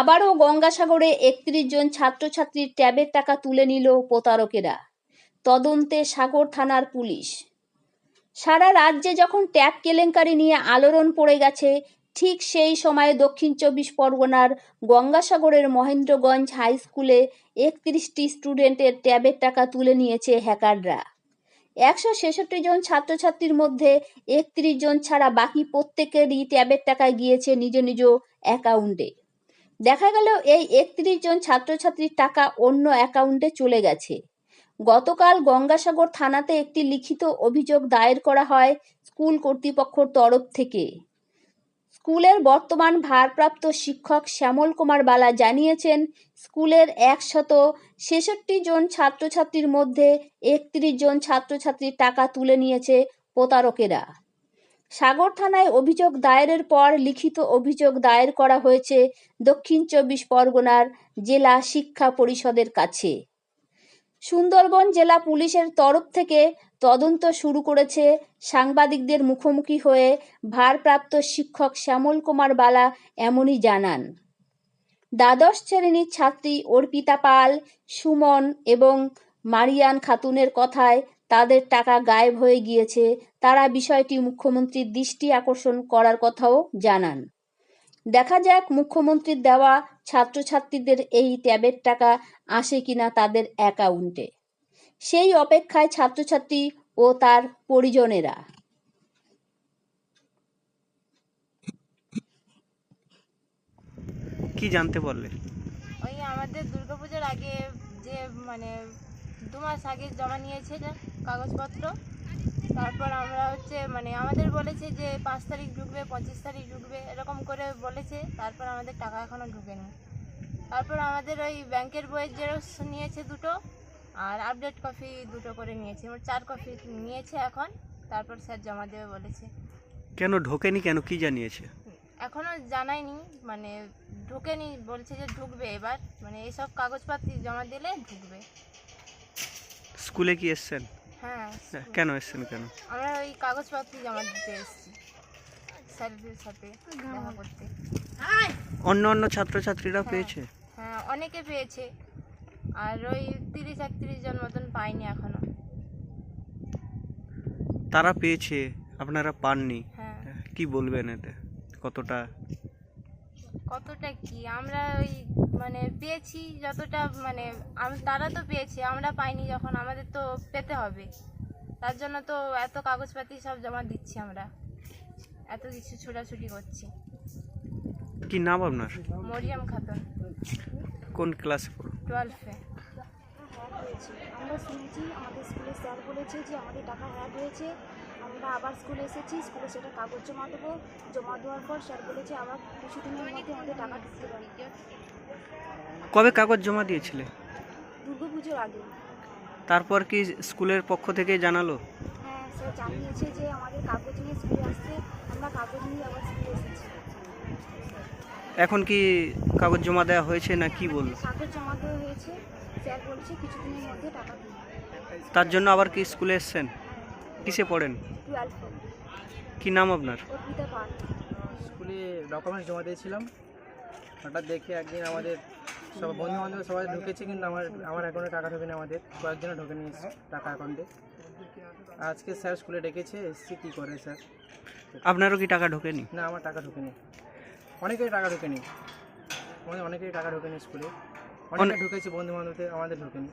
আবারও গঙ্গাসাগরে একত্রিশ জন ছাত্রছাত্রীর ট্যাবের টাকা তুলে নিল প্রতারকেরা। তদন্তে সাগর থানার পুলিশ। সারা রাজ্যে যখন ট্যাব কেলেঙ্কারি নিয়ে আলোড়ন পড়ে গেছে, ঠিক সেই সময়ে দক্ষিণ চব্বিশ পরগনার গঙ্গাসাগরের মহেন্দ্রগঞ্জ হাই স্কুলে একত্রিশটি স্টুডেন্টের ট্যাবের টাকা তুলে নিয়েছে হ্যাকাররা। একশো ছেষট্টি জন ছাত্রছাত্রীর মধ্যে একত্রিশ জন ছাড়া বাকি প্রত্যেকেরই ট্যাবের টাকা গিয়েছে নিজ নিজ অ্যাকাউন্টে। দেখা গেল এই একত্রিশ জন ছাত্রছাত্রীর টাকা অন্য অ্যাকাউন্টে চলে গেছে। গতকাল গঙ্গাসাগর থানাতে একটি লিখিত অভিযোগ দায়ের করা হয় স্কুল কর্তৃপক্ষর তরফ থেকে। স্কুলের বর্তমান ভারপ্রাপ্ত শিক্ষক শ্যামল কুমার বালা জানিয়েছেন, স্কুলের একশত ছেষট্টি জন ছাত্রছাত্রীর মধ্যে একত্রিশ জন ছাত্রছাত্রীর টাকা তুলে নিয়েছে প্রতারকেরা। সাগর থানায় অভিযোগ দায়েরের পর লিখিত অভিযোগ দায়ের করা হয়েছে দক্ষিণ চব্বিশ পরগনার জেলা শিক্ষা পরিষদের কাছে। সুন্দরবন জেলা পুলিশের তরফ থেকে তদন্ত শুরু করেছে সাংবাদিকদের মুখোমুখি হয়ে ভারপ্রাপ্ত শিক্ষক শ্যামল কুমার বালা এমনই জানান। দ্বাদশ শ্রেণির ছাত্রী অর্পিতা পাল, সুমন এবং মারিয়ান খাতুনের কথায় তাদের টাকা গায়েব হয়ে গিয়েছে। তারা বিষয়টি মুখ্যমন্ত্রীর দৃষ্টি আকর্ষণ করার কথাও জানান। দেখা যাক মুখ্যমন্ত্রীর দেওয়া ছাত্রছাত্রীদের এই ট্যাবের টাকা আসে কিনা তাদের অ্যাকাউন্টে। সেই অপেক্ষায় ছাত্রছাত্রী ও তার পরিজনেরা। কি জানতে পারলে ওই আমাদের দুর্গাপূজার আগে যে মানে দু মাস আগে জমা নিয়েছে যে কাগজপত্র। তারপর আমরা হচ্ছে মানে আমাদের বলেছে যে পাঁচ তারিখ ঢুকবে পঁচিশ তারিখ ঢুকবে এরকম করে বলেছে। তারপর আমাদের টাকা এখনও ঢুকেনি। তারপর আমাদের ওই ব্যাংকের বইয়ের জেরক্স নিয়েছে দুটো আর আপডেট কপি দুটো করে নিয়েছে। মোট চার কপি নিয়েছে এখন। তারপর স্যার জমা দেবে বলেছে। কেন ঢোকেনি কেন? কি জানিয়েছে? এখনও জানায়নি মানে ঢোকেনি বলছে যে ঢুকবে এবার। মানে এইসব কাগজপাতি জমা দিলে ঢুকবে। স্কুলে কি এসছেন? হ্যাঁ। কেন এসছেন কেন? আমরা ওই কাগজপত্র জমা দিতে এসেছি। স্যারদের সাথে দেখা করতে। অন্য অন্য ছাত্রছাত্রীরা হ্যাঁ। পেয়েছে? হ্যাঁ অনেকে পেয়েছে। আর ওই তিরিশ একত্রিশ জন মতন পাইনি এখনও। তারা পেয়েছে আপনারা পাননি। হ্যাঁ। কি বলবেন এতে? কতটা কতটা কি? আমরা ওই মানে পেয়েছি যতটা মানে তারা তো পেয়েছে আমরা পাইনি যখন আমাদের তো পেতে হবে। তার জন্য তো এত কাগজপাতি সব জমা দিচ্ছি আমরা। এত কিছু ছোটাছুটি করছি। কি নাম আপনার? মরিয়াম খাতুন। কোন ক্লাসে পড়ো? টুয়েলভে। আমরা শুনেছি আমাদের স্কুলের স্যার বলেছে যে আমাদের টাকা হ্যাক হয়েছে। আমরা আবার স্কুলে এসেছি স্কুলে সেটা কাগজ জমা দেবো। জমা দেওয়ার পর স্যার বলেছে আবার কিছুদিনের মধ্যে আমাদের টাকা ঢুকতে পারে। কবে কাগজ জমা দিয়েছিলে? দুর্গা পুজোর আগে। তারপর কি স্কুলের পক্ষ থেকে জানালো? হ্যাঁ স্যার জানিয়েছে যে আমাদের কাগজ নিয়ে স্কুলে আসছে আমরা কাগজ নিয়ে আবার স্কুলে এসেছি। এখন কি কাগজ জমা দেওয়া হয়েছে না কি বলল? কাগজ জমা দেওয়া হয়েছে? স্যার বলছে কিছুদিনের মধ্যে টাকা দিবে তার জন্য আবার কি স্কুলে এসছেন? কিসে পড়েন? কি নাম আপনার? স্কুলে ডকুমেন্টস জমা দিয়েছিলাম। হঠাৎ দেখে একদিন আমাদের সব বন্ধু বান্ধব সবাই ঢুকেছে কিন্তু আমার আমার অ্যাকাউন্টে টাকা ঢোকেনি আমাদের। কয়েকজনে ঢোকে নিয়ে টাকা অ্যাকাউন্টে আজকে স্যার স্কুলে ডেকেছে এসছি কী করে স্যার? আপনারও কি টাকা ঢোকেনি? না আমার টাকা ঢোকেনি। অনেকেরই টাকা ঢোকেনি। আমাদের অনেকেরই টাকা ঢোকেনি স্কুলে। অনেকে অনেক- ঢুকেছে বন্ধু বান্ধবদের আমাদের ঢোকেনি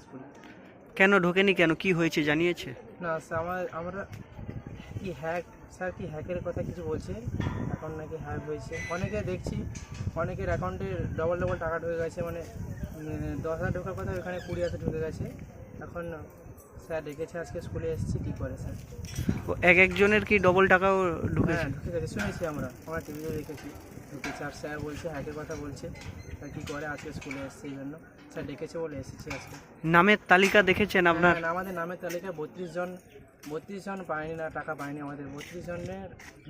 স্কুলে। কেন ঢোকেনি কেন কি হয়েছে জানিয়েছে? না স্যার আমার আমরা কি হ্যাক স্যার কি হ্যাকের কথা কিছু বলছে? এখন নাকি হ্যাক হয়েছে। অনেকে দেখছি অনেকের অ্যাকাউন্টে ডবল ডবল টাকা ঢুকে গেছে মানে দশ হাজার ঢোকার কথা ওখানে কুড়ি হাজার ঢুকে গেছে। এখন স্যার ডেকেছে আজকে স্কুলে এসেছি কী করে স্যার ও এক একজনের কি ডবল টাকাও ঢুকেছে? হ্যাঁ ঢুকে গেছে শুনেছি আমরা আমরা টিভিতে দেখেছি। ঢুকেছে আর স্যার বলছে হ্যাকের কথা বলছে স্যার কী করে আজকে স্কুলে এসেছে এই জন্য। স্যার ডেকেছে বলে এসেছি আজকে। নামের তালিকা দেখেছেন আপনার? হ্যাঁ, আমাদের নামের তালিকা বত্রিশ জন বত্রিশ জন পায়নি না টাকা পায়নি আমাদের। বত্রিশ জনের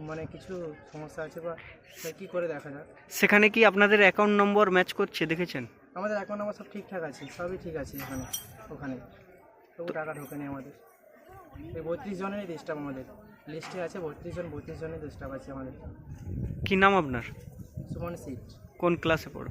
মানে কিছু সমস্যা আছে বা সে কী করে দেখা যাক। সেখানে কি আপনাদের অ্যাকাউন্ট নম্বর ম্যাচ করছে দেখেছেন? আমাদের অ্যাকাউন্ট নাম্বার সব ঠিকঠাক আছে সবই ঠিক আছে এখানে ওখানে। তবু টাকা ঢোকেনি আমাদের। এই বত্রিশ জনেরই ডিস্টার্ব আমাদের। লিস্টে আছে বত্রিশ জন বত্রিশ জনের ডিস্টার্ব আছে আমাদের। কি নাম আপনার? সুমন সিট। কোন ক্লাসে পড়ো?